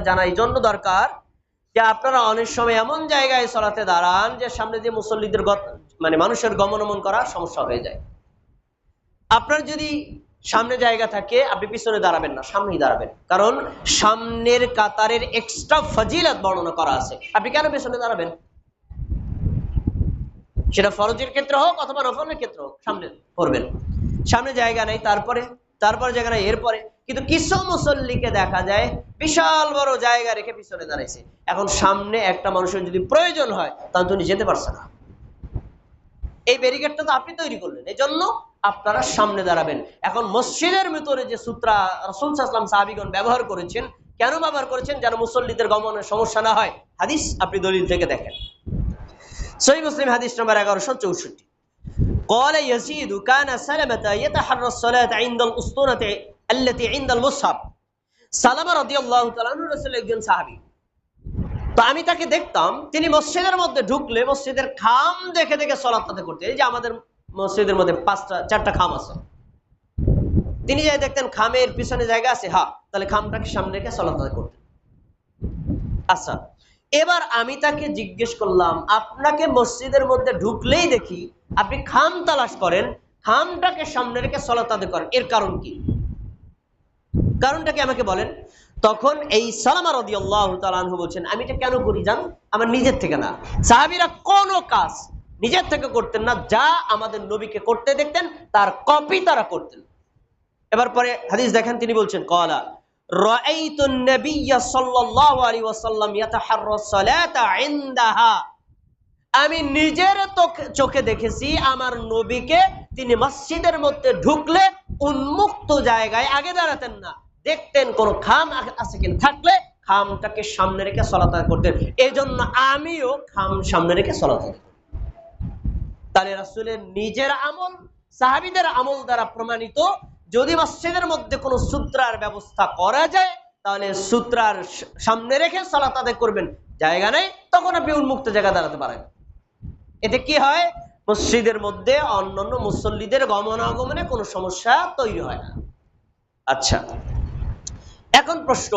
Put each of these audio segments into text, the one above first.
জানা এই জন্য দরকার যে আপনারা অনেক সময় এমন জায়গায় চলাতে দাঁড়ান যে সামনে দিয়ে মুসল্লিদের মানে মানুষের গমনমন করা সমস্যা হয়ে যায়। আপনার যদি সামনে জায়গা থাকে, আপনি পিছনে দাঁড়াবেন না, সামনেই দাঁড়াবেন। কারণ সামনের কাতারের এক্সট্রা ফজিলত বর্ণনা করা আছে। আপনি কেন পিছনে দাঁড়াবেন? সেটা ফরজের ক্ষেত্রে হোক অথবা নফলের ক্ষেত্রে হোক, সামনে করবেন সামনে জায়গা নেই, তারপরে তারপরে নেই এরপরে কিন্তু কিছু মুসল্লিকে দেখা যায়, বিশাল বড় জায়গা রেখে পিছনে দাঁড়াইছে। এখন সামনে একটা মানুষের যদি প্রয়োজন হয়, তাহলে তুমি যেতে পারছে না। এই ব্যারিকেডটা তো আপনি তৈরি করলেন এই জন্য আপনারা সামনে দাঁড়াবেন। এখন মসজিদের ভিতরে যে সূত্রা রসুল সাল্লাম সাহাবিগণ ব্যবহার করেছেন, কেন ব্যবহার করেছেন? যেন মুসল্লিদের গমনের সমস্যা না হয়। হাদিস আপনি দলিল থেকে দেখেন। সহি মুসলিম হাদিস নম্বর এগারোশো চৌষট্টি। قال يزيد كان سلمة يتحرى الصلاة عند الأسطورة التي عند المصحف সালামা রাদিয়াল্লাহু তাআলা আনহু রাসূলের একজন সাহাবী তো আমি তাকে দেখতাম তিনি মসজিদের মধ্যে ঢুকলে মসজিদের খাম দেখে দেখে সলাত আদায় করতেন এই যে আমাদের মসজিদের মধ্যে পাঁচটা চারটা খাম আছে তিনি যাই দেখতেন খামের পিছনে জায়গা আছে হ্যাঁ তাহলে খামটাকে সামনে রেখে সলাত আদায় করতেন আচ্ছা এবার আমি তাকে জিজ্ঞেস করলাম আপনাকে মসজিদের মধ্যে ঢুকলেই দেখি আপনি খাম তালাশ করেন খামটাকে সামনে রেখে সলাত আদায় করেন এর কারণ কি কারণটা কি আমাকে বলেন তখন এই সালামা রদি আল্লাহ তালু বলছেন আমি এটা কেন করি জান আমার নিজের থেকে না সাহাবিরা কোনো কাজ নিজের থেকে করতেন না যা আমাদের নবীকে করতে দেখতেন তার কপি তারা করতেন এবার পরে হাদিস দেখেন তিনি বলছেন কলা رأيت النبي صلى الله عليه وسلم يتحرى الصلاة عندها আমি নিজের চোখে দেখেছি, আমার নবীকে তিনি মসজিদের মধ্যে ঢুকলে উন্মুক্ত জায়গায় আগে দাঁড়াতেন না। দেখতেন কোন খাম আছে কিনা। থাকলে খামটাকে সামনে রেখে সলাত করতেন। এই জন্য আমিও খাম সামনে রেখে সলাত তাহলে রাসূলের নিজের আমল, সাহাবীদের আমল দ্বারা প্রমাণিত, যদি মসজিদের মধ্যে কোনো সূত্রার ব্যবস্থা করা যায়, তাহলে সূত্রার সামনে রেখে সলাত আদায় করবেন। জায়গা নেই, তখন আপনি উন্মুক্ত জায়গা দাঁড়াতে পারেন। এতে কি হয়? মসজিদের মধ্যে অন্যান্য মুসল্লিদের গমনাগমনে কোনো সমস্যা তৈরি হয় না। আচ্ছা এখন প্রশ্ন,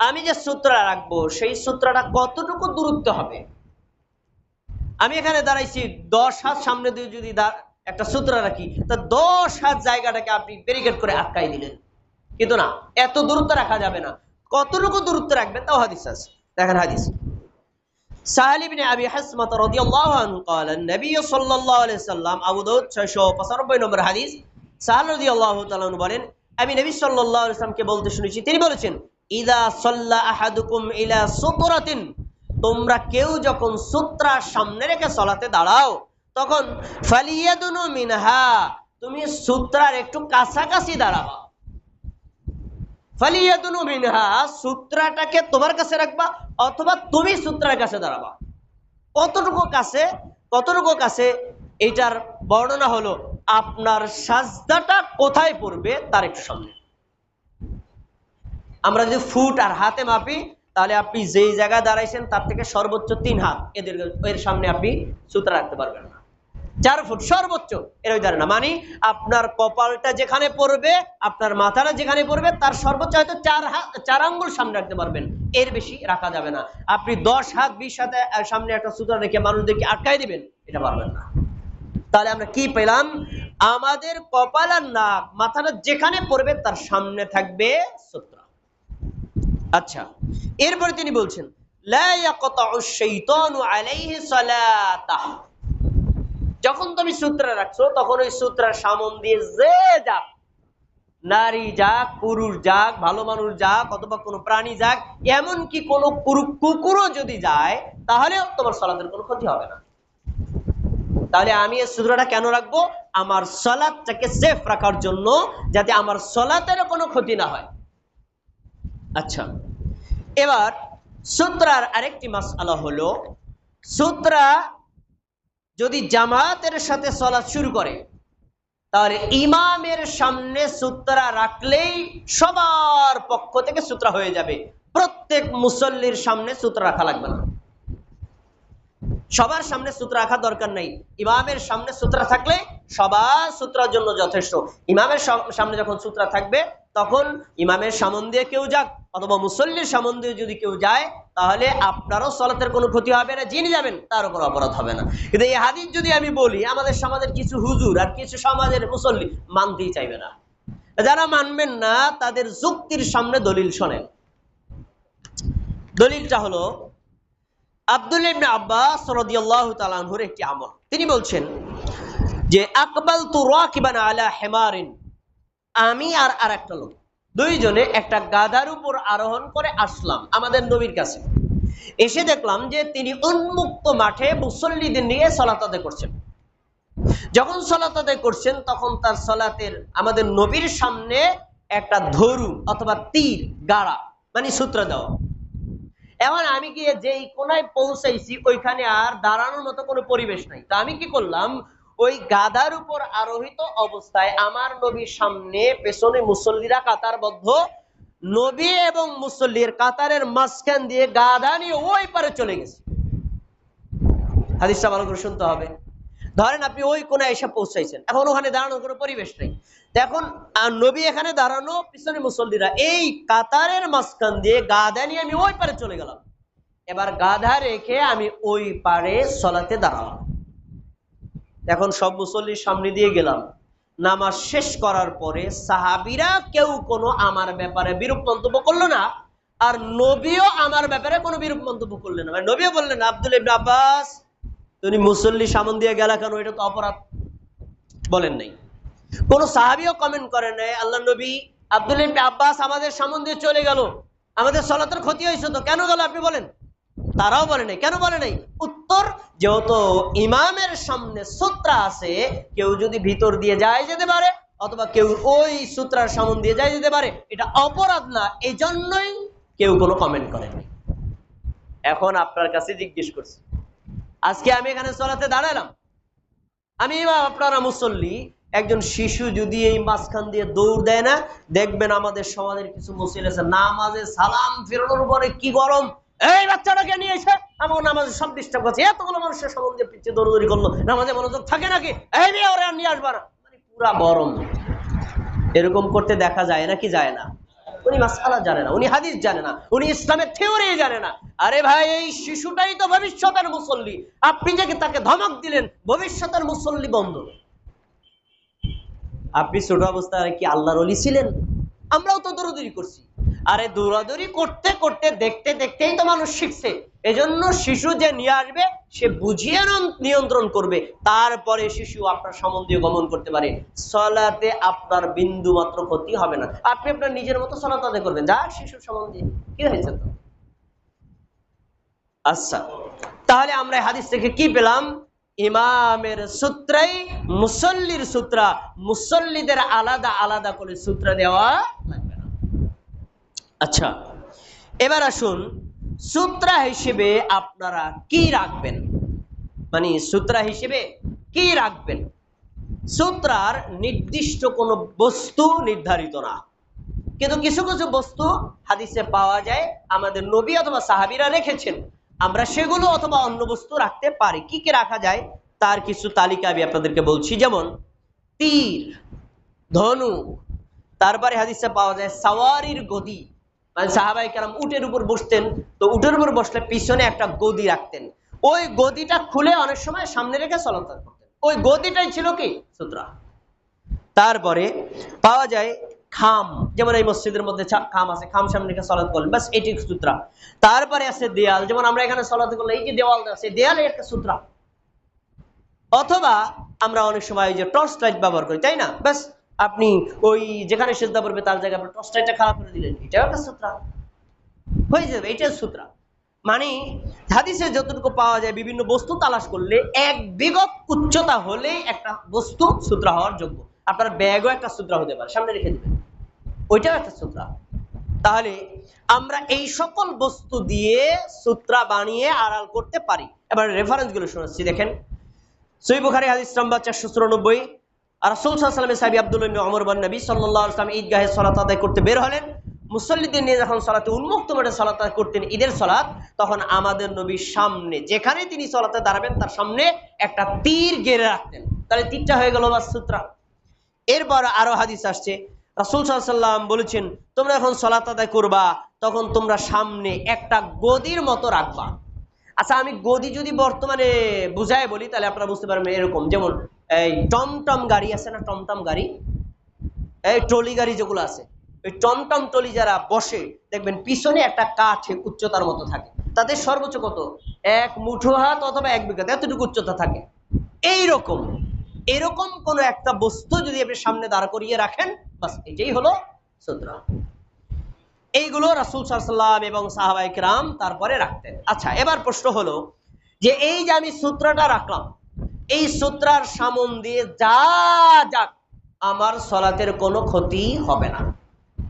আমি যে সূত্রা রাখব, সেই সূত্রটা কতটুকু দূরত্ব হবে? আমি এখানে দাঁড়াইছি দশ হাত, সামনে দিয়ে যদি একটা সূত্র রাখি, তা দশ হাত জায়গাটাকে আপনি ব্যারিকেড করে আটকাই দিলেন। কিন্তু না, এত দূরত্ব রাখা যাবে না। কতটুকু দূরত্ব রাখবেন? তাও হাদিস আছে। দেখেন হাদিস। সাহাল ইবনে আবি হাসমাত রাদিয়াল্লাহু আনহু قال النبي صلى الله عليه وسلم আবু দাউদ 695 নম্বর হাদিস সাহাল রাদিয়াল্লাহু তাআলা আনহু বলেন আমি নবী সাল্লাল্লাহু আলাইহি ওয়াসাল্লামকে বলতে শুনেছি তিনি বলেছেন ইদা সাল্লা আহাদুকুম ইলা সুতরাতিন তোমরা কেউ যখন সূত্রার সামনে রেখে সলাতে দাঁড়াও তখন ফালিয়াদুনু মিনহা তুমি সূত্রার একটু কাছাকাছি দাঁড়াবা সূত্রাটাকে তোমার কাছে রাখবা অথবা তুমি সূত্রার কাছে দাঁড়াবা। কতটুকু কাছে? কতটুকু কাছে? এইটার বর্ণনা হলো, আপনার সাজদাটা কোথায় পড়বে তার একটু সামনে। আমরা যদি ফুট আর হাতে মাপি, তাহলে আপনি যেই জায়গায় দাঁড়াইছেন তার থেকে সর্বোচ্চ তিন হাত। এদের এর সামনে আপনি সুতা রাখতে পারবেন না। চার ফুট সর্বোচ্চ, এর ওই দাঁড়ায় না মানে আপনার কপালটা যেখানে পড়বে, আপনার মাথাটা যেখানে পড়বে, তার সর্বোচ্চ হয়তো চার হাত চার আঙ্গুল সামনে রাখতে পারবেন। এর বেশি রাখা যাবে না। আপনি দশ হাত, বিশ হাতে সামনে একটা সুতরা রেখে মানুষদেরকে আটকাই দিবেন, এটা পারবেন না। তাহলে আমরা কি পেলাম? আমাদের কপাল আর নাক, মাথাটা যেখানে পড়বে, তার সামনে থাকবে সুতরা। আচ্ছা এরপরে তিনি বলছেন, লা ইয়াকতাউ আলাইহি সালাতাহ যখন তুমি সূত্র রাখছো, তখন ওই সূত্রের সামন দিয়ে যে যাক, নারী যাক, পুরুষ যাক, ভালো মানুষ যাক, অথবা কোনো প্রাণী যাক, এমনকি কোনো কুরু- কুকুরও যদি যায়, তাহলেও তোমার সলাতের কোনো ক্ষতি হবে না। তাহলে আমি এই সূত্রটা কেন রাখব? আমার সলাদটাকে সেফ রাখার জন্য, যাতে আমার সলাতের কোনো ক্ষতি না হয়। আচ্ছা এবার সূত্রার আরেকটি মাসআলা হলো, সূত্রা যদি জামাতের সাথে চলা শুরু করে, তাহলে ইমামের সামনে সূত্রা রাখলেই সবার পক্ষ থেকে সূত্রা হয়ে যাবে। প্রত্যেক মুসল্লির সামনে সূত্র রাখা লাগবে না। সবার সামনে সূত্র রাখা দরকার নাই। ইমামের সামনে সূত্রা থাকলে সবার সূত্রার জন্য যথেষ্ট। ইমামের সামনে যখন সূত্রা থাকবে, তখন ইমামের সামন দিয়ে কেউ যাক, অথবা মুসল্লির সামন দিয়ে যদি কেউ যায় তাহলে আপনারও সলাতের কোনো ক্ষতি হবে না, যিনি যাবেন তারও কোনো অপরাধ হবে না। কিন্তু এই হাদিস যদি আমি বলি, আমাদের সমাজের কিছু হুজুর আর কিছু সমাজের মুসল্লি মানতেই চাইবে না। যারা মানবেন না, তাদের যুক্তির সামনে দলিল শোনেন। দলিলটা হলো, আব্দুল আব্বাস রাদিয়াল্লাহু একটি আমল। তিনি বলছেন যে আকবাল তু রাকিবান আলা হেমারিন। আমি আর আর একটা লোক। দুইজনে একটা গাধার উপর আরোহণ করে আসলাম আমাদের নবীর কাছে। এসে দেখলাম যে তিনি উন্মুক্ত মাঠে মুসল্লিদের নিয়ে সলাত আদায় করছেন। যখন সলাত আদায় করছেন, তখন তার সলাতের আমাদের নবীর সামনে একটা ধরু অথবা তীর, গাড়া মানে সূত্র দেওয়া। এখন আমি গিয়ে যেই কোনায় পৌঁছাইছি, ওইখানে আর দাঁড়ানোর মতো কোনো পরিবেশ নাই। তা আমি কি করলাম? ওই গাদার উপর আরোহিত অবস্থায় আমার নবীর সামনে পেছনে মুসল্লিরা কাতারবদ্ধ। নবী এবং মুসল্লির কাতারের মাঝখান দিয়ে গাদা নিয়ে ওই পারে চলে গেছে। হাদিসটা ভালো করে শুনতে হবে। ধরেন আপনি ওই কোনায় এসে পৌঁছাইছেন। এখন ওখানে দাঁড়ানোর কোনো পরিবেশ নেই। এখন নবী এখানে দাঁড়ানো, পিছনে মুসল্লিরা, এই কাতারের মাঝখান দিয়ে গাধা নিয়ে আমি ওই পারে চলে গেলাম। এবার গাধা রেখে আমি ওই পারে সলাতে দাঁড়ালাম। এখন সব মুসল্লির সামনে দিয়ে গেলাম। নামাজ শেষ করার পরে সাহাবিরা কেউ কোনো আমার ব্যাপারে বিরূপ মন্তব্য করল না, আর নবীও আমার ব্যাপারে কোনো বিরূপ মন্তব্য করলেন না। মানে নবীও বললেন, আব্দুল ইবনে আব্বাস, তুমি মুসল্লি সামন দিয়ে গেলা কেন? এটা তো অপরাধ। বলেন নাই। কোন সাহাবিও কমেন্ট করেন নাই, আল্লাহ নবী, আব্দুল ইবনে আব্বাস আমাদের সামন দিয়ে চলে গেল। আমাদের সলাতের ক্ষতি হয়েছে তো। কেন গেল আপনি বলেন? তারাও বলে নাই। কেন বলে নাই? উত্তর, যেহেতু ইমামের সামনে সূত্রা আছে, কেউ যদি ভিতর দিয়ে যায় যেতে পারে, অথবা কেউ ওই সূত্রার সামন দিয়ে যায় যেতে পারে, এটা অপরাধ না এই জন্যই কেউ কোনো কমেন্ট করেনি এখন আপনার কাছে জিজ্ঞেস করছি, আজকে আমি এখানে চলাতে দাঁড়ালাম। আমি আপনারা মুসল্লি, একজন শিশু যদি এই মাঝখান দিয়ে দৌড় দেয় না, দেখবেন আমাদের সমাজের কিছু মুসলিম আছে, নামাজে সালাম ফেরানোর পরে কি গরম এই বাচ্চাটাকে নিয়ে এসে আমার নামাজে সব ডিস্টার্ব করছে। এতগুলো মানুষের সম্বন্ধে পিছিয়ে দৌড়দৌড়ি করল, নামাজে মনোযোগ থাকে নাকি? এই নিয়ে ওরা নিয়ে আসবা না। মানে পুরা গরম এরকম করতে দেখা যায় না কি যায় না? উনি মাসালা জানে না, উনি হাদিস জানে না, উনি ইসলামের থিওরি জানে না। আরে ভাই, এই শিশুটাই তো ভবিষ্যতের মুসল্লি। আপনি যে তাকে ধমক দিলেন, ভবিষ্যতের মুসল্লি বন্ধ। আপনি ছোট অবস্থায় কি আল্লাহর ছিলেন? আমরাও তো দৌড়াদৌড়ি করছি। আরে দৌড়াদৌড়ি করতে করতে দেখতে দেখতেই তো মানুষ শিখছে। এজন্য শিশু যে নিয়ে আসবে, সে বুঝিয়ে নিয়ন্ত্রণ করবে। তারপরে শিশু আপনার সম্বন্ধীয় গমন করতে পারে। সলাতে আপনার বিন্দু মাত্র ক্ষতি হবে না। আপনি আপনার নিজের মতো সলাত আদায় করবেন। যা শিশুর সম্বন্ধে। কি হয়েছে তো? আচ্ছা। তাহলে আমরা হাদিস থেকে কি পেলাম? ইমামের সূত্রাই মুসল্লির সূত্রা। মুসল্লিদের আলাদা আলাদা করে সূত্র দেওয়া আচ্ছা এবার আসুন সূত্রা হিসেবে আপনারা কি রাখবেন? মানে সূত্রা হিসেবে কি রাখবেন? সূত্রার নির্দিষ্ট কোনো বস্তু নির্ধারিত না। কিন্তু কিছু কিছু বস্তু হাদিসে পাওয়া যায়, আমাদের নবী অথবা সাহাবিরা রেখেছেন। আমরা সেগুলো অথবা অন্য বস্তু রাখতে পারি। কি কি রাখা যায়? তার কিছু তালিকা আমি আপনাদেরকে বলছি। যেমন, তীর, ধনু, তারপরে হাদিসে পাওয়া যায় সাওয়ারির গদি। মানে সাহাবাই কারাম উটের উপর বসতেন, তো উটের উপর বসলে পিছনে একটা গদি রাখতেন। ওই গদিটা খুলে অনেক সময় সামনে রেখে চলাচল করতেন। ওই গদিটাই ছিল কি? সুতরা। তারপরে পাওয়া যায় খাম। যেমন এই মসজিদের মধ্যে খাম আছে, খাম সামনে রেখে সলাৎ করলেন বাস এটি সূত্রা। তারপরে আছে দেয়াল। যেমন আমরা এখানে সলাৎ করলে এই যে দেওয়াল আছে দেয়ালে একটা সূত্রা। অথবা আমরা অনেক সময় ওই যে টর্চ লাইট ব্যবহার করি, তাই না? ব্যাস আপনি ওই যেখানে সেদ্ধা পড়বে তার জায়গায় আপনি টর্চ লাইটটা খারাপ করে দিলেন। এটাও একটা সূত্রা। হয়ে যাবে এটাও সূত্রা। মানে হাদিসে যতটুকু পাওয়া যায়, বিভিন্ন বস্তু তালাশ করলে এক বিগত উচ্চতা হলে একটা বস্তু সূত্র হওয়ার যোগ্য। আপনার ব্যাগও একটা সূত্র হতে পারে, সামনে রেখে দেবেন। ওইটাও একটা সূত্র। তাহলে আমরা এই সকল বস্তু দিয়ে সূত্রা বানিয়ে আড়াল করতে পারি। এবার রেফারেন্সগুলো শোনাচ্ছি, দেখেন। সই বুখারি হাদিস নাম্বার চারশো চুরানব্বই। আর সাহেব আব্দুল্লাহ অমর নবী সাল্লাহ আসলাম সলাত আদায় করতে বের হলেন। মুসল্লিদের নিয়ে যখন সলাতে উন্মুক্ত সলাত করতেন ঈদের সলাত, তখন আমাদের নবীর সামনে, যেখানে তিনি সলাতে দাঁড়াবেন, তার সামনে একটা তীর গেড়ে রাখতেন। তাহলে তীরটা হয়ে গেল বা সূত্রা। এরপর আরও হাদিস আসছে। রাসুল সাল্লাম বলেছেন, তোমরা এখন সলাত আদায় করবা, তখন তোমরা সামনে একটা গদির মতো রাখবা। আচ্ছা আমি গদি যদি বর্তমানে বুঝায় বলি, তাহলে আপনারা বুঝতে পারবেন এরকম। যেমন, এই টমটম গাড়ি আছে না, টমটম গাড়ি? এই ট্রলি গাড়ি যেগুলো আছে ওই টমটম টলি যারা বসে, দেখবেন পিছনে একটা কাঠে উচ্চতার মতো থাকে। তাদের সর্বোচ্চ কত? এক মুঠো হাত অথবা এক বিঘা এতটুকু উচ্চতা থাকে। এই রকম এরকম কোন একটা বস্তু যদি আপনি সামনে দাঁড় করিয়ে রাখেন, বাস, এটাই হলো সুতরা। এইগুলো রাসুল সাল্লাম এবং সাহাবাইক রাম তারপরে রাখতেন। আচ্ছা এবার প্রশ্ন হলো যে এই যে আমি সূত্রটা রাখলাম, এই সূত্রার সামন দিয়ে যা যাক আমার সলাতের কোনো ক্ষতি হবে না।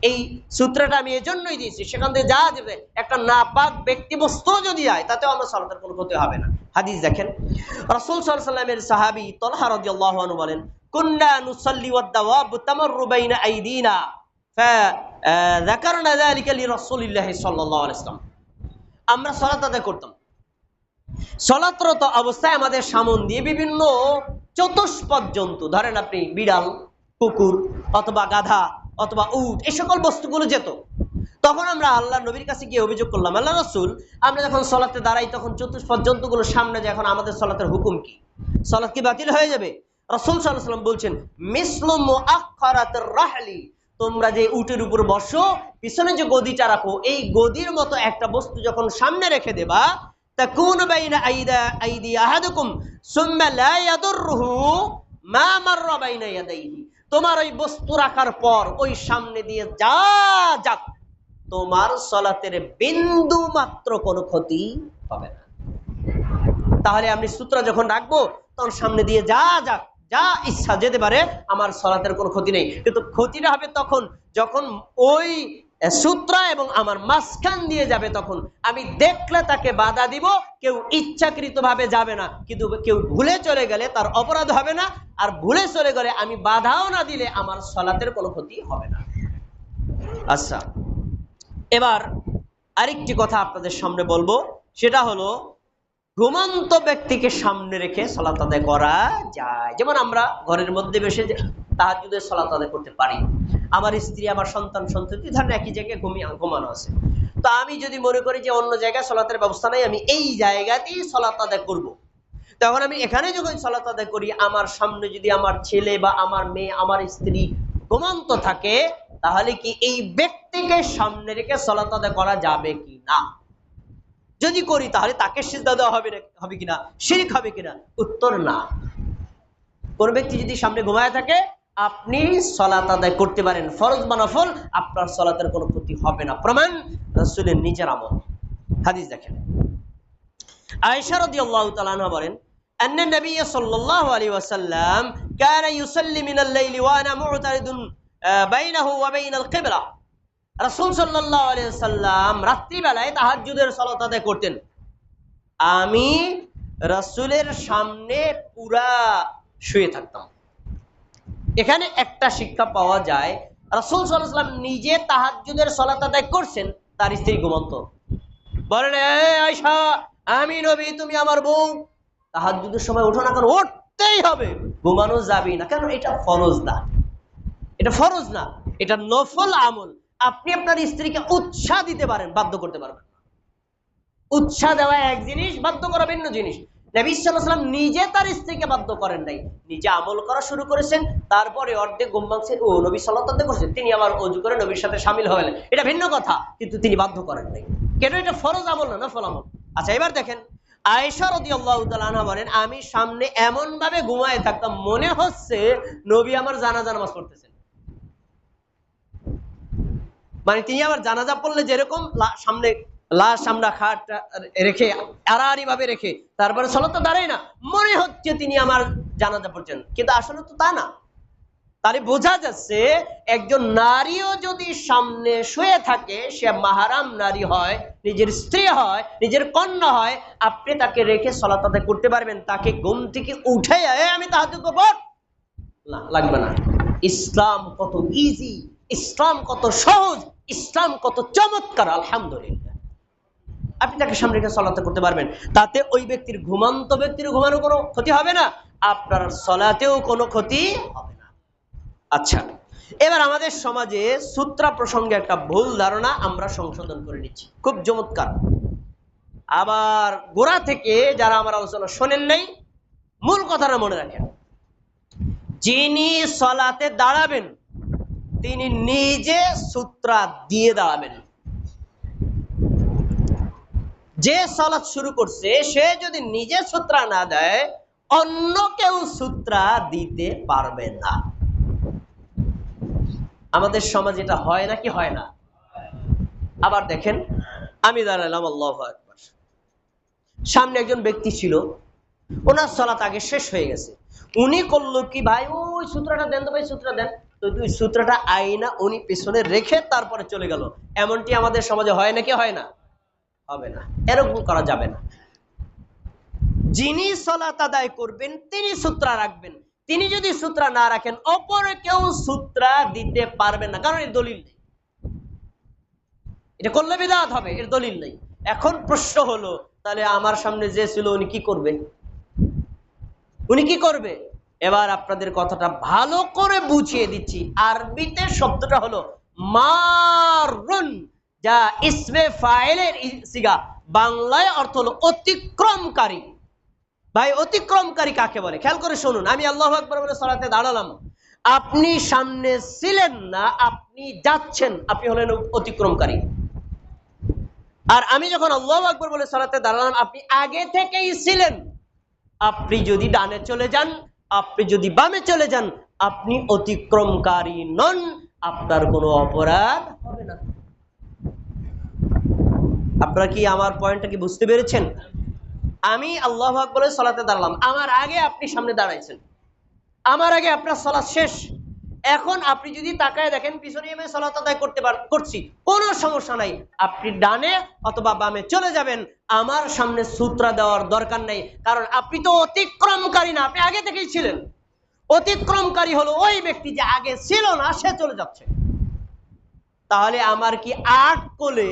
এই সূত্রটা আমি এজন্যই দিয়েছি, সেখান থেকে যা যাবে, একটা নাপাক ব্যক্তি বস্তু যদি যায় তাতেও আমার সলাতের কোনো ক্ষতি হবে না। হাদিস দেখেন, রাসুল আলাইহি সাহাবী তালহা রাদিয়াল্লাহু আনহু বলেন, কুন্না নুসাল্লি ওয়াদ দাওয়াব তামাররু বাইনা আইদিনা আমরা আদায় করতাম। সলাতরত অবস্থায় আমাদের সামন দিয়ে বিভিন্ন চতুষ্পদ জন্তু, ধরেন আপনি বিড়াল, কুকুর, অথবা গাধা, অথবা উট, এই সকল বস্তুগুলো যেত। তখন আমরা আল্লাহ নবীর কাছে গিয়ে অভিযোগ করলাম, আল্লাহ রসুল, আমরা যখন সলাতে দাঁড়াই তখন চতুষ্পদ জন্তুগুলো সামনে যে এখন আমাদের সলাতের হুকুম কি? সলাৎ কি বাতিল হয়ে যাবে? রসুল সাল্লাহ সাল্লাম বলছেন মিসলুম রাহলি তোমরা যে উটের উপর বসো, পিছনে যে গদিটা রাখো, এই গদির মতো একটা বস্তু যখন সামনে রেখে দেবা, তাকুন বাইনা আইদা আইদি আহাদুকুম, সুম্মা লা ইয়াদুররুহু মা মাররা বাইনা ইয়াদাইহি। তোমার ওই বস্তু রাখার পর, ওই সামনে দিয়ে যা যাক, তোমার সলাতের বিন্দু মাত্র কোনো ক্ষতি হবে না। তাহলে আমি সূত্র যখন রাখব, তখন সামনে দিয়ে যা যাক যা ইচ্ছা যেতে পারে, আমার সলাতের কোনো ক্ষতি নেই। কিন্তু ক্ষতিটা হবে তখন যখন ওই সূত্রা এবং আমার মাঝখান দিয়ে যাবে তখন। আমি দেখলে তাকে বাধা দিব, কেউ ইচ্ছাকৃত ভাবে যাবে না। কিন্তু কেউ ভুলে চলে গেলে তার অপরাধ হবে না, আর ভুলে চলে গেলে আমি বাধাও না দিলে আমার সলাতের কোনো ক্ষতি হবে না। আচ্ছা এবার আরেকটি কথা আপনাদের সামনে বলব, সেটা হলো ঘুমন্ত ব্যক্তিকে সামনে রেখে সলাত আদায় করা যায়। যেমন আমরা ঘরের মধ্যে বসে তাহাজুদের সলাত আদায় করতে পারি। আমার স্ত্রী, আমার সন্তান, সন্ততি ধরেন একই জায়গায় ঘুমিয়ে ঘুমানো আছে। তো আমি যদি মনে করি যে অন্য জায়গায় সলাতের ব্যবস্থা নাই, আমি এই জায়গাতেই সলাত আদায় করব। তখন আমি এখানে যখন সলাত আদায় করি, আমার সামনে যদি আমার ছেলে বা আমার মেয়ে, আমার স্ত্রী ঘুমন্ত থাকে, তাহলে কি এই ব্যক্তিকে সামনে রেখে সলাত আদায় করা যাবে কি না? যদি করি তাহলে তাকে সিজদা দেওয়া হবে না হবে কিনা শিরিক হবে কিনা উত্তর না কোন ব্যক্তি যদি সামনে ঘুমায় থাকে আপনি সলাত আদায় করতে পারেন ফরজ বা নফল আপনার সলাতের কোনো ক্ষতি হবে না প্রমাণ রসুলের নিজের আমল হাদিস দেখেন আয়েশা রাদিয়াল্লাহু তাআলা আনহা বলেন أن النبي صلى الله عليه وسلم كان يصلي من الليل وأنا معترض بينه وبين القبلة রাসূল সাল্লাম রাত্রিবেলায় তাহাজ্জুদের সালাত আদায় করতেন। আমি রাসূলের সামনে পুরা শুয়ে থাকতাম। এখানে একটা শিক্ষা পাওয়া যায়, রাসূল সাল্লাম নিজে তাহাজ্জুদের সালাত আদায় করছেন, তার স্ত্রী ঘুমন্ত। বলেন এ আয়েশা, আমি নবী, তুমি আমার বউ। তাহাজ্জুদের সময় ওঠো না কেন? উঠতেই হবে। ঘুমানো যাবে না কেন? এটা ফরজ না। এটা ফরজ না। এটা নফল আমল। আপনি আপনার স্ত্রীকে উৎসাহ দিতে পারেন, বাধ্য করতে পারবেন। উৎসাহ দেওয়া এক জিনিস, বাধ্য করা ভিন্ন জিনিস। নবী নিজে তার স্ত্রীকে বাধ্য করেন নাই। নিজে আমল করা শুরু করেছেন, তারপরে অর্ধেক ভাঙছে। ও নবী সাল্লাহ করছেন, তিনি আবার অজু করে নবীর সাথে সামিল হলেন এটা ভিন্ন কথা, কিন্তু তিনি বাধ্য করেন নাই। কেন এটা ফরজ আমল না নফল আমল? আচ্ছা এবার দেখেন, আয়েশা তাআলা আনহা বলেন, আমি সামনে এমন ভাবে ঘুমায় থাকতাম, মনে হচ্ছে নবী আমার জানাজা নামাজ পড়তেছেন মানে তিনি আবার জানাজা পড়লে যেরকম সামনে, লাশ আমরা খাট, রেখে আড়াআড়ি ভাবে রেখে, তারপরে সলত দাঁড়াই না। মনে হচ্ছে তিনি আমার জানাজা পড়ছেন, কিন্তু আসলে তো তা না। তাহলে বোঝা যাচ্ছে একজন নারীও যদি সামনে শুয়ে থাকে, সে মাহারাম নারী হয়, নিজের স্ত্রী হয়, নিজের কন্যা হয়, আপনি তাকে রেখে সলাত করতে পারবেন, তাকে ঘুম থেকে উঠে আমি তাহাজ পর না, লাগবে না। ইসলাম কত ইজি ইসলাম কত সহজ। ইসলাম কত চমৎকার, আলহামদুলিল্লাহ। আপনি তাকে সামনে রেখে সলাতে করতে পারবেন। তাতে ওই ব্যক্তির ঘুমান্ত ব্যক্তির ঘুমানো কোনো ক্ষতি হবে না, আপনার সলাতেও কোনো ক্ষতি হবে না। আচ্ছা এবার আমাদের সমাজে সূত্রা প্রসঙ্গে একটা ভুল ধারণা আমরা সংশোধন করে নিচ্ছি। খুব চমৎকার। আবার গোড়া থেকে যারা আমার আলোচনা শোনেন নাই, মূল কথাটা মনে রাখেন। যিনি সলাতে দাঁড়াবেন তিনি নিজে সূত্রা দিয়ে দাঁড়াবেন। যে সলাৎ শুরু করছে, সে যদি নিজে সূত্রা না দেয়, অন্য কেউ সূত্রা দিতে পারবে না। আমাদের সমাজে এটা হয় নাকি হয় না? আবার দেখেন, আমি দাঁড়ালাম, আল্লাহ সামনে একজন ব্যক্তি ছিল, ওনার সলাত আগে শেষ হয়ে গেছে। উনি করল কি ভাই? ওই সূত্রটা দেন তো ভাই সূত্র দেন। তো তুই সূত্রটা আইনা উনি পেছনে রেখে তারপরে চলে গেল। এমনটি আমাদের সমাজে হয় নাকি হয় না? হবে না। এরকম করা যাবে না। যিনি সলাত আদায় করবেন, তিনি সূত্রা রাখবেন। তিনি যদি সূত্রা না রাখেন, অপরে কেউ সূত্রা দিতে পারবেন না। কারণ এর দলিল নেই। এটা করলে বিদাত হবে, এর দলিল নেই। এখন প্রশ্ন হলো, তাহলে আমার সামনে যে ছিল উনি কি করবে? উনি কি করবে? এবার আপনাদের কথাটা ভালো করে বুঝিয়ে দিচ্ছি। আরবিতে শব্দটা হলো মারুন, যা ইসমে ফাইলের সিগা, বাংলায় অর্থ হলো অতিক্রমকারী। ভাই, অতিক্রমকারী কাকে বলে? খেয়াল করে শুনুন, আমি আল্লাহ আকবর বলে সরাতে দাঁড়ালাম। আপনি সামনে ছিলেন না, আপনি যাচ্ছেন, আপনি হলেন অতিক্রমকারী। আর আমি যখন আল্লাহ আকবর বলে সরাতে দাঁড়ালাম, আপনি আগে থেকেই ছিলেন। আপনি যদি ডানে চলে যান, আপনি যদি বামে চলে যান, আপনি অতিক্রমকারী নন, আপনার কোনো অপরাধ হবে না। আপনারা কি আমার পয়েন্টটা কি বুঝতে পেরেছেন? আমি আল্লাহ আকবরের সলাতে দাঁড়ালাম। আমার আগে আপনি সামনে দাঁড়াইছেন। আমার আগে আপনার সলা শেষ। এখন আপনি যদি তাকায় দেখেন, পিছনে আমি সলাত আদায় করতে পার করছি, কোনো সমস্যা নাই। আপনি ডানে অথবা বামে চলে যাবেন, আমার সামনে সূত্রা দেওয়ার দরকার নেই। কারণ আপনি তো অতিক্রমকারী না, আপনি আগে থেকেই ছিলেন। অতিক্রমকারী হলো ওই ব্যক্তি যে আগে ছিল না, সে চলে যাচ্ছে। তাহলে আমার কি আট কোলে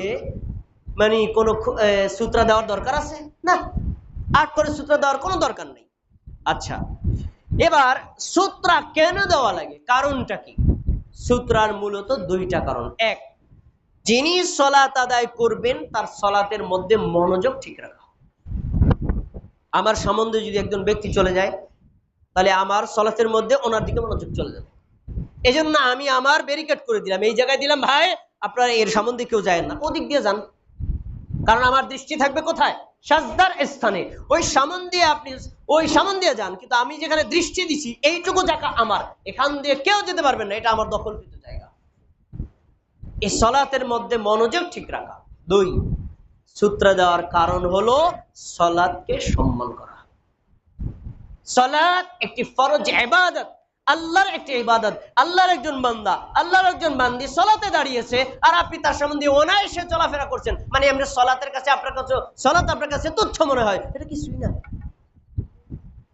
মানে কোনো সূত্রা দেওয়ার দরকার আছে? না। আট করে সূত্রা দেওয়ার কোনো দরকার নেই। আচ্ছা এবার সূত্রা কেন দেওয়া লাগে? কারণটা কি? সূত্রার মূলত দুইটা কারণ। এক, যিনি সলাত আদায় করবেন, তার সলাতের মধ্যে মনোযোগ ঠিক রাখা। আমার সম্বন্ধে যদি একজন ব্যক্তি চলে যায়, তাহলে আমার সলাতের মধ্যে ওনার দিকে মনোযোগ চলে যাবে। এজন্য আমি আমার ব্যারিকেড করে দিলাম। এই জায়গায় দিলাম, ভাই, আপনারা এর সম্বন্ধে কেউ যায় না। ওদিক দিয়ে যান। কারণ আমার দৃষ্টি থাকবে কোথায়? সাজদার স্থানে। ওই দিয়ে আপনি ওই সামন দিয়ে যান, কিন্তু আমি যেখানে দৃষ্টি দিছি, এইটুকু জায়গা আমার। এখান দিয়ে কেউ যেতে পারবেন না, এটা আমার দখলকৃত জায়গা। এই সলাতের মধ্যে মনোযোগ ঠিক রাখা। দুই, সূত্র দেওয়ার কারণ হলো সলাদকে সম্মান করা। সলাদ একটি ফরজ এবাদত আল্লাহর একটি ইবাদত। আল্লাহর একজন বান্দা, আল্লাহর একজন বান্দি সলাতে দাঁড়িয়েছে, আর আপনি তার সম্বন্ধে অনায়াসে চলাফেরা করছেন। মানে এমনি সলাতের কাছে আপনার কাছে সলাত আপনার কাছে তুচ্ছ মনে হয়, এটা কিছুই না।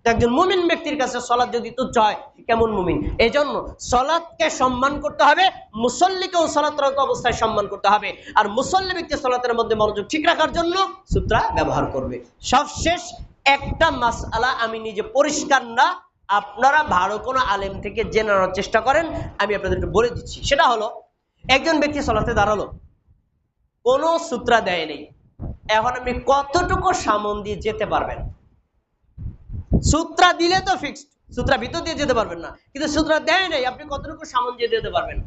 একজন মুমিন ব্যক্তির কাছে সলাৎ যদি তুচ্ছ হয়, কেমন মুমিন? এই জন্য সলাৎকে সম্মান করতে হবে, মুসল্লিকেও সলাতরত অবস্থায় সম্মান করতে হবে। আর মুসল্লি ব্যক্তি সলাতের মধ্যে মনোযোগ ঠিক রাখার জন্য সূত্রা ব্যবহার করবে। সবশেষ একটা মাসআলা আমি নিজে পরিষ্কার না, আপনারা ভালো কোনো আলেম থেকে জেনে নেওয়ার চেষ্টা করেন, আমি আপনাদেরকে বলে দিচ্ছি। সেটা হলো, একজন ব্যক্তি সলাতে দাঁড়াল, কোনো সূত্রা দেয় নেই। এখন আপনি কতটুকু সামন দিয়ে যেতে পারবেন? সূত্রা দিলে তো ফিক্সড সূত্রা ভিতর দিয়ে যেতে পারবেন না। কিন্তু সূত্রা দেয় নাই, আপনি কতটুকু সামন দিয়ে যেতে পারবেন?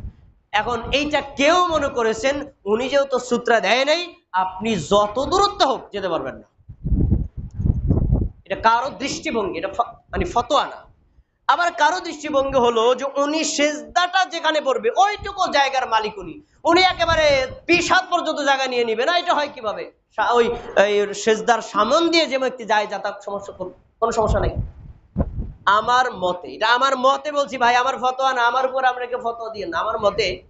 এখন এইটা কেউ মনে করেছেন, উনি যেহেতু সূত্রা দেয় নাই, আপনি যত দূরত্ব হোক যেতে পারবেন না। এটা কারও দৃষ্টিভঙ্গি, এটা মানে ফতোয়া না। আবার কারও দৃষ্টিভঙ্গি হলো যে উনি সেজদাটা যেখানে পড়বে, ওইটুকু জায়গার মালিক উনি। উনি একেবারে হাত পর্যন্ত জায়গা নিয়ে নিবে না, এটা হয় কীভাবে? ওই সেজদার সামন দিয়ে যে ব্যক্তি যায় যাতায়াত সমস্যা কোনো সমস্যা নেই। আমার মতে, এটা আমার মতে বলছি ভাই, আমার ফতোয়া না, আমার উপর আপনাকে ফতোয়া দিয়ে না। আমার মতে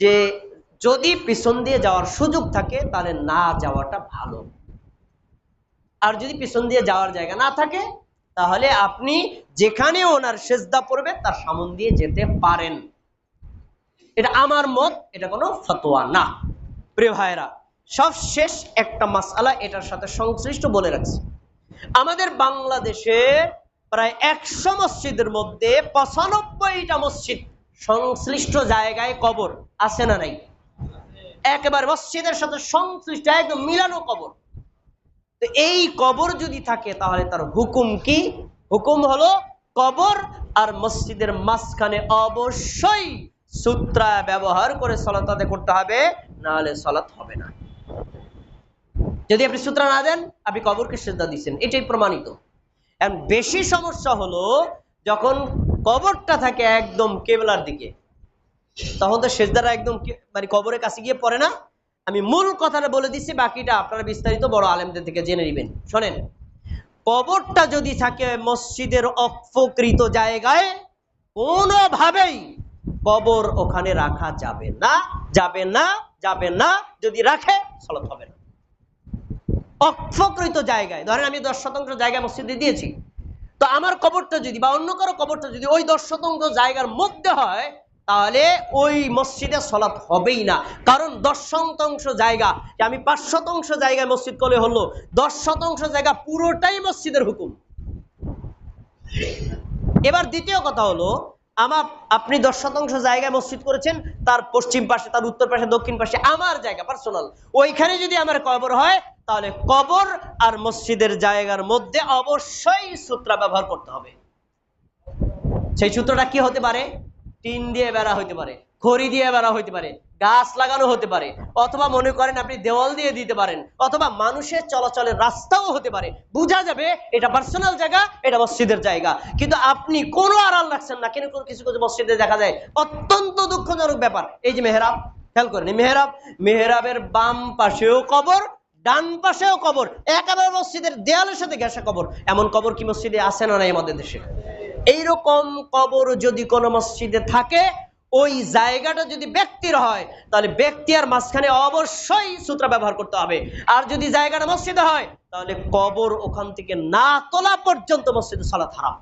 যে যদি পিছন দিয়ে যাওয়ার সুযোগ থাকে, তাহলে না যাওয়াটা ভালো। আর যদি পিছন দিয়ে যাওয়ার জায়গা না থাকে, তাহলে আপনি যেখানে ওনার সেজদা পড়বে, তার সামন দিয়ে যেতে পারেন। এটা আমার মত, এটা কোনো ফতোয়া না। প্রিয় ভাইরা সব শেষ একটা মাসালা এটার সাথে সংশ্লিষ্ট বলে রাখছি। আমাদের বাংলাদেশে প্রায় একশো মসজিদের মধ্যে পঁচানব্বইটা মসজিদ সংশ্লিষ্ট জায়গায় কবর আছে না নাই? একেবারে মসজিদের সাথে সংশ্লিষ্ট, একদম মিলানো কবর। তো এই কবর যদি থাকে, তাহলে তার হুকুম কি? হুকুম হলো কবর আর মসজিদের মাঝখানে অবশ্যই সূত্রা ব্যবহার করে সলাত করতে হবে, নাহলে সলাত হবে না। যদি আপনি সূত্রা না দেন, আপনি কবরকে শ্রদ্ধা দিচ্ছেন। এটাই প্রমাণিত। এখন বেশি সমস্যা হলো, যখন কবরটা থাকে একদম কেবলার দিকে, তখন তো সেজদারা একদম মানে কবরের কাছে গিয়ে পড়ে না। আমি মূল কথাটা বলে দিচ্ছি, বাকিটা আপনারা বিস্তারিত বড় আলেমদের থেকে জেনে নেবেন। শোনেন, কবরটা যদি থাকে মসজিদের অপকৃত জায়গায়, কোনোভাবেই কবর ওখানে রাখা যাবে না যাবে না যাবে না, যদি রাখে সলত হবে না। অক্ষকৃত জায়গায়, ধরেন আমি দশ শতাংশ জায়গা মসজিদে দিয়েছি, তো আমার কবরটা যদি বা অন্য কারও কবরটা যদি ওই দশ শতাংশ জায়গার মধ্যে হয়, তাহলে ওই মসজিদে সলাৎ হবেই না। কারণ দশ শতাংশ জায়গা আমি পাঁচ শতাংশ জায়গায় মসজিদ করলে হলো, দশ শতাংশ জায়গা পুরোটাই মসজিদের হুকুম। এবার দ্বিতীয় কথা হলো আমার, আপনি দশ শতাংশ জায়গায় মসজিদ করেছেন, তার পশ্চিম পাশে, তার উত্তর পাশে, দক্ষিণ পাশে আমার জায়গা পার্সোনাল ওইখানে যদি আমার কবর হয়, তাহলে কবর আর মসজিদের জায়গার মধ্যে অবশ্যই সূত্রা ব্যবহার করতে হবে। সেই সূত্রটা কি হতে পারে? টিন দিয়ে বেড়া হতে পারে, খড়ি দিয়ে বেড়া হতে পারে, গাছ লাগানো হতে পারে, অথবা মনে করেন আপনি দেওয়াল দিয়ে দিতে পারেন, অথবা মানুষের চলাচলের রাস্তাও হতে পারে। বোঝা যাবে এটা পার্সোনাল জায়গা, এটা মসজিদের জায়গা। কিন্তু আপনি কোনো আড়াল রাখছেন না, কেন কোনো কিছু কিছু মসজিদে দেখা যায়? অত্যন্ত দুঃখজনক ব্যাপার। এই যে মেহরাব, খেয়াল করেন মেহরাব, মেহরাবের বাম পাশেও কবর, ডান পাশেও কবর, একেবারে মসজিদের দেয়ালের সাথে ঘেঁষা কবর। এমন কবর কি মসজিদে আছে না নাই আমাদের দেশে? এইরকম কবর যদি কোনো মসজিদে থাকে, ওই জায়গাটা যদি ব্যক্তির হয়, তাহলে ব্যক্তি আর মাঝখানে অবশ্যই সূত্র ব্যবহার করতে হবে। আর যদি জায়গাটা মসজিদে হয়, তাহলে কবর ওখান থেকে না তোলা পর্যন্ত মসজিদে সালাত হারাম।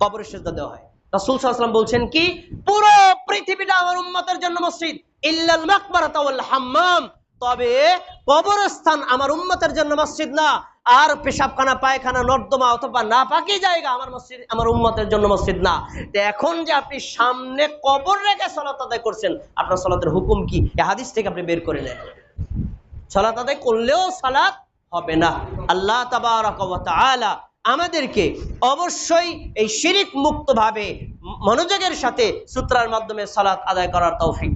কবরের সেজদা দেওয়া হয়। রাসূল ওয়াসাল্লাম বলছেন কি? পুরো পৃথিবীটা আমার উম্মতের জন্য মসজিদ। ইল্লাল মাকবারাতা ওয়াল হাম্মাম। তবে কবরস্থান আমার উম্মতের জন্য মসজিদ না। আর পেশাবখানা, পায়খানা, নর্দমা অথবা না পাকি জায়গা আমার মসজিদ, আমার উম্মতের জন্য মসজিদ না। তো এখন যে আপনি সামনে কবর রেখে সলাত আদায় করছেন, আপনার সলাতের হুকুম কি? হাদিস থেকে আপনি বের করে নেন। সলাত আদায় করলেও সালাত হবে না। আল্লাহ তাআলা আমাদেরকে অবশ্যই এই শিরিক মুক্ত ভাবে মনোযোগের সাথে সূত্রার মাধ্যমে সালাত আদায় করার তৌফিক